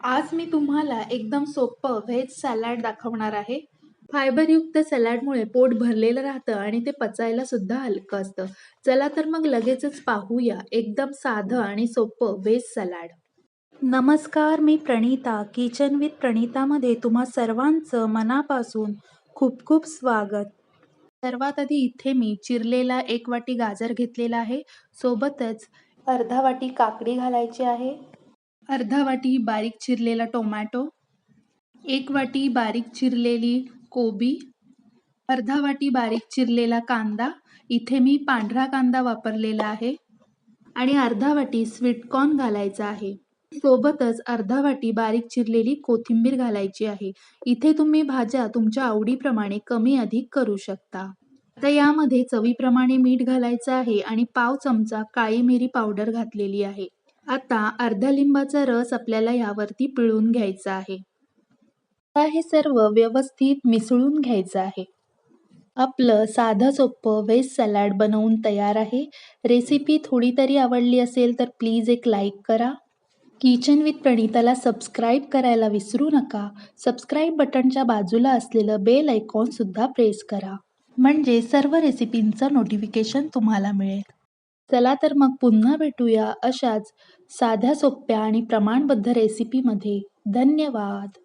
आज मी तुम्हाला एकदम सोपं व्हेज सॅलॅड दाखवणार आहे. फायबरयुक्त सॅलॅडमुळे पोट भरलेलं राहतं आणि ते पचायला सुद्धा हलकं असतं. चला तर मग लगेचच पाहूया एकदम साधं आणि सोपं व्हेज सॅलॅड नमस्कार मी प्रणिता किचन विथ प्रणितामध्ये तुम्हा सर्वांचं मनापासून खूप खूप स्वागत. सर्वात आधी इथे मी चिरलेला एक वाटी गाजर घेतलेला आहे. सोबतच अर्धा वाटी काकडी घालायची आहे. अर्धा वाटी बारीक चिरलेला टोमॅटो, एक वाटी बारीक चिरलेली कोबी, अर्धा वाटी बारीक चिरलेला कांदा, इथे मी पांढरा कांदा वापरलेला आहे आणि अर्धा वाटी स्वीटकॉर्न घालायचा आहे. सोबतच अर्धा वाटी बारीक चिरलेली कोथिंबीर घालायची आहे. इथे तुम्ही भाज्या तुमच्या आवडीप्रमाणे कमी अधिक करू शकता. आता यामध्ये चवीप्रमाणे मीठ घालायचं आहे आणि पाव चमचा काळी मिरी पावडर घातलेली आहे. आता अर्ध्या लिंबाचा रस आपल्याला यावरती पिळून घ्यायचा आहे. आता हे सर्व व्यवस्थित मिसळून घ्यायचं आहे. आपलं साधं सोपं व्हेज सॅलॅड बनवून तयार आहे. रेसिपी थोडी तरी आवडली असेल तर प्लीज एक लाईक करा. किचन विथ प्रणिताला सबस्क्राईब करायला विसरू नका. सबस्क्राईब बटनच्या बाजूला असलेलं बेल आयकॉन सुद्धा प्रेस करा. म्हणजे सर्व रेसिपींचं नोटिफिकेशन तुम्हाला मिळेल. चला तर मग पुन्हा भेटूया अशाच साध्या सोप्या आणि प्रमाणबद्ध रेसिपीमध्ये. धन्यवाद.